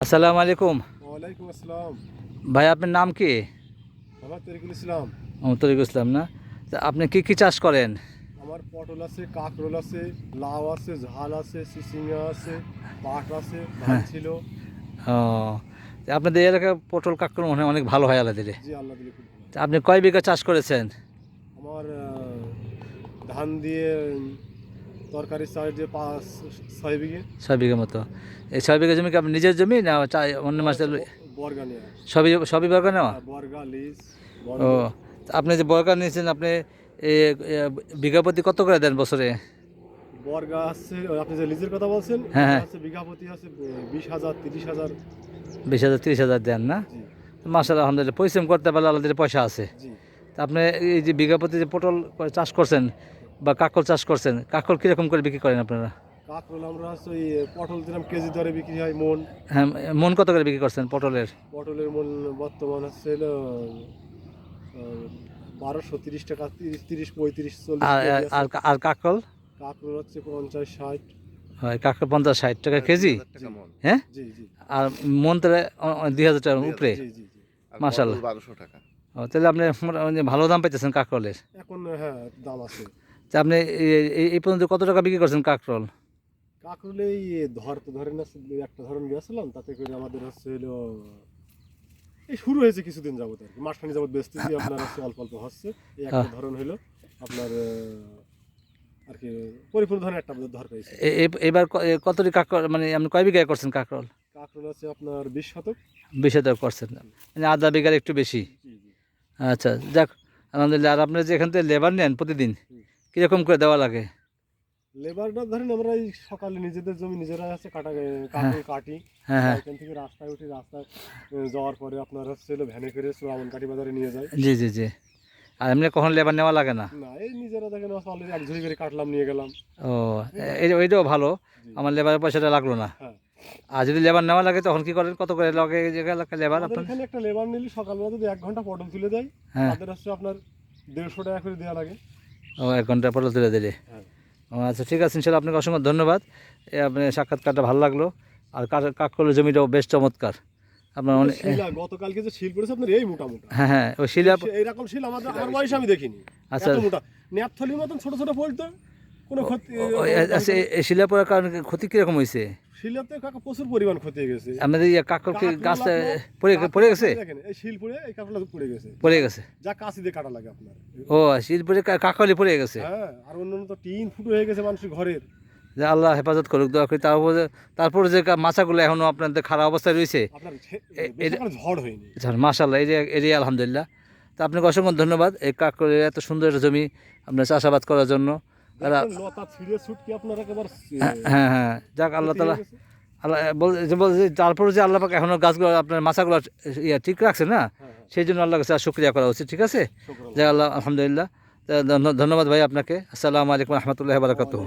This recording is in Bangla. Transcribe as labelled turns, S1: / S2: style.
S1: আসসালামু আলাইকুম।
S2: ওয়ালাইকুম আসসালাম।
S1: ভাই আপনার নাম কি?
S2: আমার তরিকুল ইসলাম।
S1: মোহাম্মদ তরিকুল ইসলাম না? তা আপনি কি কি চাষ করেন?
S2: আমার পটল আছে কাকরোল আছে লাউ আছে ঝাল আছে সিসিঙ্গা আছে পাট আছে ধান ছিল।
S1: ও আপনাদের এলাকায় পটল কাকুর মনে হয় অনেক ভালো হয় আলাদা
S2: জি আল্লাহ দিলে খুব ভালো।
S1: তা আপনি কয় বিঘা চাষ করেছেন?
S2: আমার আহ, ধান দিয়ে তরকারি চাল দিয়ে পাঁচ ছয় বিঘে।
S1: ছয় বিঘা মতো। এই ছয় বিঘা জমি কি আপনি নিজের জমি না চা- অন্য মাসের
S2: বর্গা নিয়ে
S1: সবই সবই বর্গা নেওয়া?
S2: হ্যাঁ, বর্গা লিজ
S1: ও আপনি যে বর্গা নিয়েছেন আপনি এ, এ, বিঘা প্রতি কত করে দেন বছরে?
S2: বর্গা আছে আপনি যে লিজের কথা বলছেন
S1: হ্যাঁ, হ্যাঁ।
S2: আছে বিঘা প্রতি আছে বিশ হাজার তিরিশ হাজার।
S1: বিশ হাজার তিরিশ হাজার দেন না? মাসাল আলহামদুলিল্লাহ পরিশ্রম করতে পারলে আলাদা পয়সা আছে। আপনি এই যে বিঘা প্রতি যে পটল চাষ করছেন বা কাকল চাষ করছেন? কাকল কীরকম করে বিক্রি করেন আপনারা?
S2: কাকরোল আমরা হচ্ছে ওই পটল দিলাম কেজি দরে বিক্রি হয় মন।
S1: হ্যাঁ মন কত করে বিক্রি করছেন পটলের?
S2: পটলের মূল বর্তমান হচ্ছে হলো বারোশো তিরিশ টাকা তিরিশ তিরিশ পঁয়ত্রিশ চল্লিশ
S1: আর আর- আর কাকল?
S2: হচ্ছে পঞ্চাশ ষাট।
S1: হয় কাকল পঞ্চাশ ষাট টাকা কেজি? হ্যাঁ?
S2: জি জি।
S1: আর মন তাহলে দুই হাজার টাকার উপরে?
S2: জি জি জি
S3: বারোশো টাকা।
S1: তাহলে আপনি ভালো দাম পাইতেছেন কাকরলের
S2: এখন হ্যাঁ দাম আছে।
S1: তা আপনি এই- পর্যন্ত কত টাকা বিক্রি করছেন কাকরল?
S2: কাঁকরোলে এই ধর তো ধরেন একটা ধরন গেছিলাম তাতে করে আমাদের হচ্ছে হলো এই শুরু হয়েছে কিছুদিন যাবত আর কি। মাসখানি যাবত বেচতেছি আপনার হচ্ছে অল্প অল্প হচ্ছে। এই একটা
S1: হ্যাঁ।
S2: ধরন হলো আপনার আর কি পরিপূর্ণ ধরনের একটা ধর পেয়েছে।
S1: এবার কতটি কাকর মানে আপনি কয় বিঘায় করছেন কাকরল?
S2: কাঁকরোল আছে আপনার বিশ শতক।
S1: বিশ হাজার করছেন। মানে আধা বিঘার একটু বেশি। আচ্ছা যাক আলহামদুলিল্লাহ। আর আপনার যে এখান থেকে লেবার নেন প্রতিদিন? কীরকম করে দেওয়া লাগে?
S2: লেবারটা ধরেন আমরা এই সকালে নিজেদের জমি নিজেরা আছে কাটা কাটি কাটি।
S1: হ্যাঁ হ্যাঁ।
S2: এখান থেকে রাস্তায় উঠি রাস্তায় যাওয়ার পরে আপনার হচ্ছে ভ্যানে করে শ্রাবণ কাটি বাজারে নিয়ে যায়।
S1: জি জি জি। আর এমনি কখন লেবার নেওয়া লাগে না?
S2: না এই নিজেরা দেখেন অলরেডি এক ঝুড়ি করে কাটলাম নিয়ে গেলাম।
S1: ও এই- এইটাও ভালো। আমার লেবারের পয়সাটা লাগল না।
S2: হ্যাঁ।
S1: আর যদি লেবার নেওয়া লাগে তখন কি করেন? কত করে লাগে লেবার আপনার?
S2: এখানে একটা লেবার নিলে সকালবেলা যদি এক ঘণ্টা পটল তুলে দেয়
S1: হ্যাঁ।
S2: তাদের হচ্ছে আপনার দেড়শো টাকা করে দেওয়া লাগে।
S1: ও এক ঘণ্টা পরে তুলে দিলে।
S2: হ্যাঁ।
S1: ও আচ্ছা ঠিক আছে ইনশাল্লাহ আপনাকে অসংখ্য ধন্যবাদ। এ আপনি সাক্ষাৎকারটা ভালো লাগল। আর কাক- করলে জমিটাও বেশ চমৎকার। আপনার অনেক
S2: গতকালকে যে শিল পড়েছে আপনার এই মোটা মোটা
S1: হ্যাঁ হ্যাঁ ওই শিলা
S2: সে- এইরকম শিল আমাদের আমার বয়সে আমি দেখিনি।
S1: আচ্ছা।
S2: এত মোটা। ন্যাপথলির মতন ছোট ছোট পড়তো কোনো ক্ষতি
S1: আচ্ছা এই- শিলা পড়ার কারণে ক্ষতি কীরকম হয়েছে?
S2: শিলাতে কাকা প্রচুর পরিমাণ ক্ষতি হয়ে গেছে।
S1: আপনাদের ইয়ে কাকল কি
S2: কাকরোল
S1: গাছ
S2: আপনার-
S1: পড়ে পড়ে গেছে?
S2: দেখেন এই শিল পড়ে এই পড়ে গেছে।
S1: পড়ে গেছে।
S2: যা দিয়ে কাটা লাগে আপনার।
S1: ও শিল পড়ে কাকলি পড়ে গেছে?
S2: হ্যাঁ আর অন্য তো টিন ফুটো হয়ে গেছে মানুষের ঘরের।
S1: যে আল্লাহ হেফাজত করুক দোয়া করি। তারপরে তারপরে যে মাছাগুলো এখনও আপনাদের খারাপ অবস্থায় রয়েছে
S2: ঝড় হয়নি।
S1: যে এরিয়া আলহামদুলিল্লাহ। তা আপনাকে অসংখ্য ধন্যবাদ এই কাকরের এত সুন্দর একটা জমি আপনার চাষাবাদ করার জন্য।
S2: লতা ছিঁড়ে ছুটকি আপনার একেবারে
S1: হ্যাঁ হ্যাঁ যাক আল্লাহ তালা আল্লাহ বল- যে বল- যে তারপরে যে আল্লাহ পাক এখনও গাছগুলো আপনার মাছাগুলো ইয়া ঠিক রাখছে না
S2: হ্যাঁ,
S1: সেই জন্য আল্লাহ কাছে শুক্রিয়া করা উচিত ঠিক আছে? যাক আল্লাহ আলহামদুলিল্লাহ। ধন্যবাদ ভাই আপনাকে। আসসালামু আলাইকুম রহমতুল্লাহ বারকাতুহ।